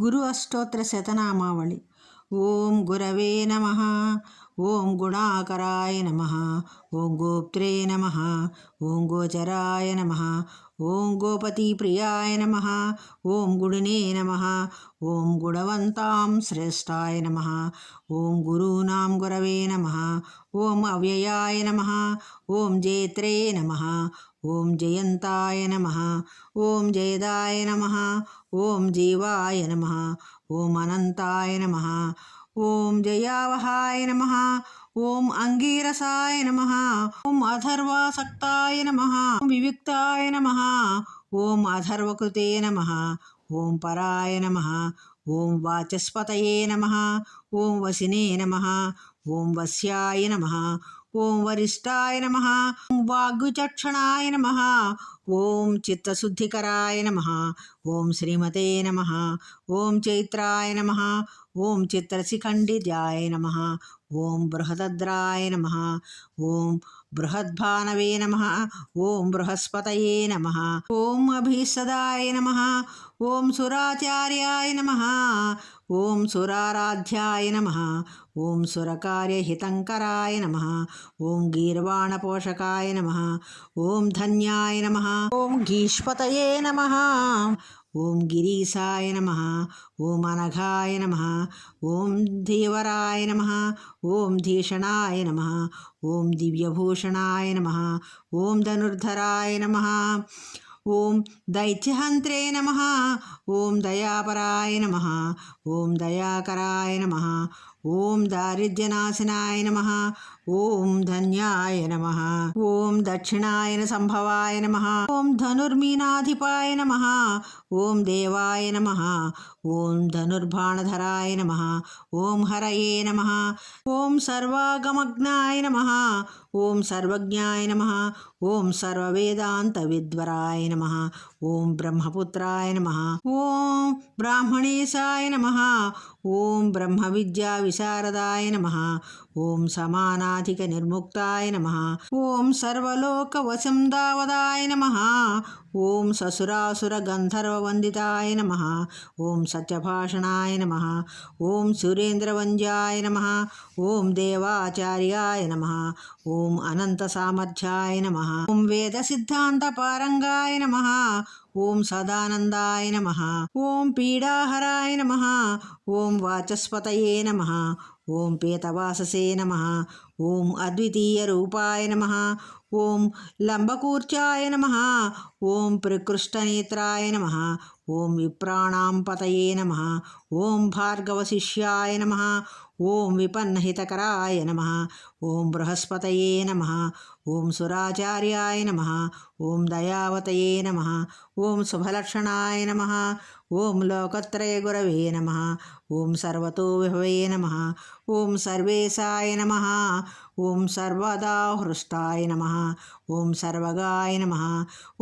గురు అష్టోత్తర శతనామావళి. ఓం గురవే నమ. ఓం గుణాకరాయ నమ. ఓం గోప్త్రే నమ. ఓం గోచరాయ నమ. ఓం గోపతి ప్రియాయ నమ. ఓం గుడినే నమ. ఓం గుణవంతాం శ్రేష్టాయ నమ. ఓం గురూనాం గురవే నమ. ఓం అవ్యయాయ నమ. ఓం జేత్రే నమ. ఓం జయంతాయ నమ ఓం జయదాయ నమ ఓం జీవాయ నమ ఓం అనంతాయ నమ ఓం జయావహాయ నమ ఓం అంగీరసాయ నమ ఓం అథర్వాసక్తాయ నమ ఓం వివిక్తాయ నమ ఓం అథర్వకృతే నమ ఓం పరాయ నమ ఓం వాచస్పతయే నమ ఓం వసినే నమ ఓం వస్యాయ నమ ఓం వరిష్టాయ నమ ఓం వాగ్విచక్షణాయ నమ ఓం చిత్తశుద్ధికరాయ నమ ఓం శ్రీమతే నమ ఓం చైత్రాయ నమ ఓం చిత్రశిఖండిజాయ నమ ఓం బృహదద్రాయ నమ ఓం బృహద్భానవే నమ ఓం బృహస్పతయే నమ ఓం అభీసదాయ నమ ఓం సురాచార్యాయ నమ ఓం సురారాధ్యాయ నమ ఓం సురకార్యహితంకరాయ నమ ఓం గీర్వాణపోషకాయ నమ ఓం ధన్యాయ నమ ఓం గీష్పతయే నమ ఓం గిరీశాయ నమ ఓం అనఘాయ నమ ఓం ధీవరాయ నమ ఓం ధీషణాయ నమ ఓం దివ్యభూషణాయ నమ ఓం ధనుర్ధరాయ నమ ఓం దైత్యహంత్రే నమ ఓం దయాపరాయ నమ ఓం దయాకరాయ నమ ఓం దారిద్ర్యనాశనాయ నమ ఓం ధన్యాయ నమ ఓం దక్షిణాయన సంభవాయ నమ ఓం ధనుర్మీనాధిపాయ నమ ఓం దేవాయ నమ ఓం ధనుర్బాణధరాయ నమ ఓం హరయే నమ ఓం సర్వాగమగ్నాయ నమ ఓం సర్వజ్ఞాయ నమ ఓం సర్వవేదాంత విద్వరాయ నమ ఓం బ్రహ్మపుత్రాయ నమ ఓం బ్రాహ్మణేశాయ నమ ఓం బ్రహ్మ విద్యా విశారదాయ నమ. ఓం సమానాధిక నిర్ముక్తాయ నమ ఓం సర్వలోక వశందావదాయ నమ ఓం ససురాసుర గంధర్వ వందితాయ నమ ఓం సత్యభాషణాయ నమ ఓం సురేంద్రవంద్యాయ నమ ఓం దేవాచార్యాయ నమ ఓం అనంత సామర్థ్యాయ నమ ఓం వేద సిద్ధాంత పారంగాయ నమ ఓం సదానందాయ నమ ఓం పీడాహరాయ నమ ఓం వాచస్పతయే నమ ఓం పీతవాససే నమ. ఓం అద్వితీయ రూపాయ నమ. ఓం లంబకూర్చాయ నమ. ఓం ప్రకృష్టనేత్రాయ నమ. ఓం విప్రాణాం పతయే నమ. ఓం భార్గవశిష్యాయ నమ. ఓం విపన్నహితకరాయ నమ ఓం బృహస్పతయే నమ ఓం సురాచార్యాయ నమ ఓం దయావతయే నమ ఓం శుభలక్షణాయ నమ ఓం లోకత్రయ గురవే నమ ఓం సర్వతో విభవే నమ ఓం సర్వేశాయ నమ ఓం సర్వదా హృష్టాయ నమ ఓం సర్వగాయ నమ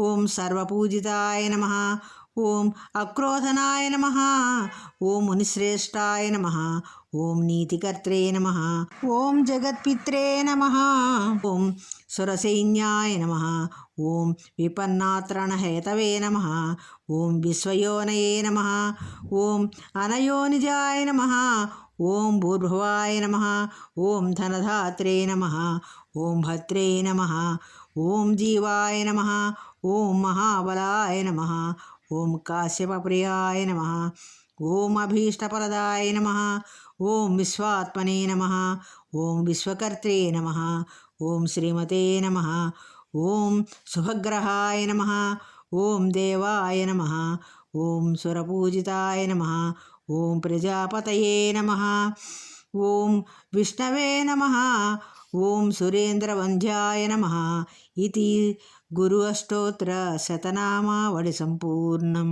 ఓం సర్వపూజితాయ నమ ఓం అక్రోధనాయ నమ ఓం మునిశ్రేష్టాయ నమ ఓం నీతికర్త్రే నమ ఓం జగత్పిత్రే నమ ఓం సురసైన్యాయ నమ ఓం విపన్నాత్రణహేతవే నమ ఓం విశ్వయోనయే నమ ఓం అనయోనిజాయ నమ ఓం భూర్భువాయ నమ ఓం ధనధాత్రే నమ ఓం భద్రే నమ ఓం జీవాయ నమ ఓం మహాబలాయ నమ ఓం కాశ్యపప్రియాయ నమ ఓం అభీష్టపరదాయ నమ ఓం విశ్వాత్మనే నమ ఓం విశ్వకర్త్రే నమ ఓం శ్రీమతే నమ ఓం శుభగ్రహాయ నమ ఓం దేవాయ నమ ఓం సురపూజితాయ నమ ఓం ప్రజాపతయే నమ ఓం విష్ణవే నమ ఓం సురేంద్రవంధ్యాయ నమ ఇది గురు అష్టోత్తర శతనామావళి సంపూర్ణం.